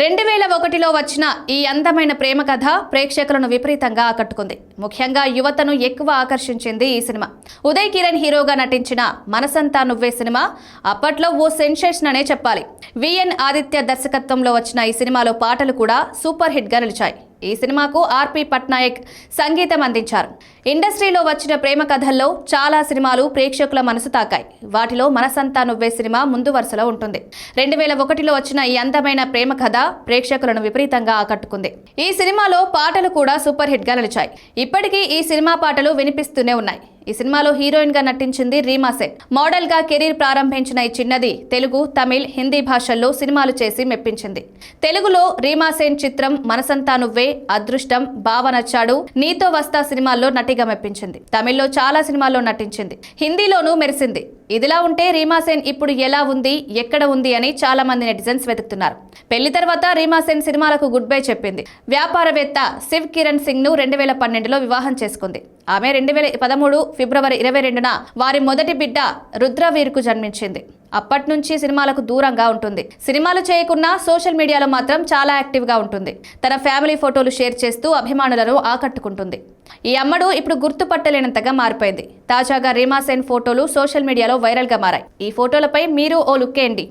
రెండు వేల ఒకటిలో వచ్చిన ఈ అందమైన ప్రేమ కథ ప్రేక్షకులను విపరీతంగా ఆకట్టుకుంది. ముఖ్యంగా యువతను ఎక్కువ ఆకర్షించింది ఈ సినిమా. ఉదయ్ కిరణ్ హీరోగా నటించిన మనసంతా నువ్వే సినిమా అప్పట్లో ఓ సెన్సేషన్ అనే చెప్పాలి. విఎన్ ఆదిత్య దర్శకత్వంలో వచ్చిన ఈ సినిమాలో పాటలు కూడా సూపర్ హిట్గా నిలిచాయి. ఈ సినిమాకు ఆర్పి పట్నాయక్ సంగీతం అందించారు. ఇండస్ట్రీలో వచ్చిన ప్రేమ కథల్లో చాలా సినిమాలు ప్రేక్షకుల మనసు తాకాయి. వాటిలో మనసంతా నువ్వే సినిమా ముందు వరుసలో ఉంటుంది. రెండు వేల ఒకటిలో వచ్చిన ఈ అందమైన ప్రేమ కథ ప్రేక్షకులను విపరీతంగా ఆకట్టుకుంది. ఈ సినిమాలో పాటలు కూడా సూపర్ హిట్గా నిలిచాయి. ఇప్పటికీ ఈ సినిమా పాటలు వినిపిస్తూనే ఉన్నాయి. ఈ సినిమాలో హీరోయిన్గా నటించింది రీమా సేన్. మోడల్గా కెరీర్ ప్రారంభించిన ఈ చిన్నది తెలుగు తమిళ్ హిందీ భాషల్లో సినిమాలు చేసి మెప్పించింది. తెలుగులో రీమా సేన్ చిత్రం మనసంతా నువ్వే అదృష్టం బావ నచ్చాడు నీతో వస్తా సినిమాల్లో నటిగా మెప్పించింది. తమిళ్ళో చాలా సినిమాల్లో నటించింది. హిందీలోనూ మెరిసింది. ఇదిలా ఉంటే రీమాసేన్ ఇప్పుడు ఎలా ఉంది ఎక్కడ ఉంది అని చాలా మంది నెటిజన్స్ వెతుకుతున్నారు. పెళ్ళి తర్వాత రీమాసేన్ సినిమాలకు గుడ్ బై చెప్పింది. వ్యాపారవేత్త శివ్ కిరణ్ సింగ్ను రెండు వేల పన్నెండులో వివాహం చేసుకుంది. ఆమె రెండు వేల పదమూడు ఫిబ్రవరి ఇరవై రెండున వారి మొదటి బిడ్డ రుద్రవీర్కు జన్మించింది. అప్పటి నుంచి సినిమాలకు దూరంగా ఉంటుంది. సినిమాలు చేయకున్నా సోషల్ మీడియాలో మాత్రం చాలా యాక్టివ్గా ఉంటుంది. తన ఫ్యామిలీ ఫోటోలు షేర్ చేస్తూ అభిమానులను ఆకట్టుకుంటుంది. ఈ అమ్మడు ఇప్పుడు గుర్తుపట్టలేనంతగా మారిపోయింది. తాజాగా రీమా సేన్ ఫోటోలు సోషల్ మీడియాలో వైరల్గా మారాయి. ఈ ఫోటోలపై మీరు ఓ లుక్కేయండి.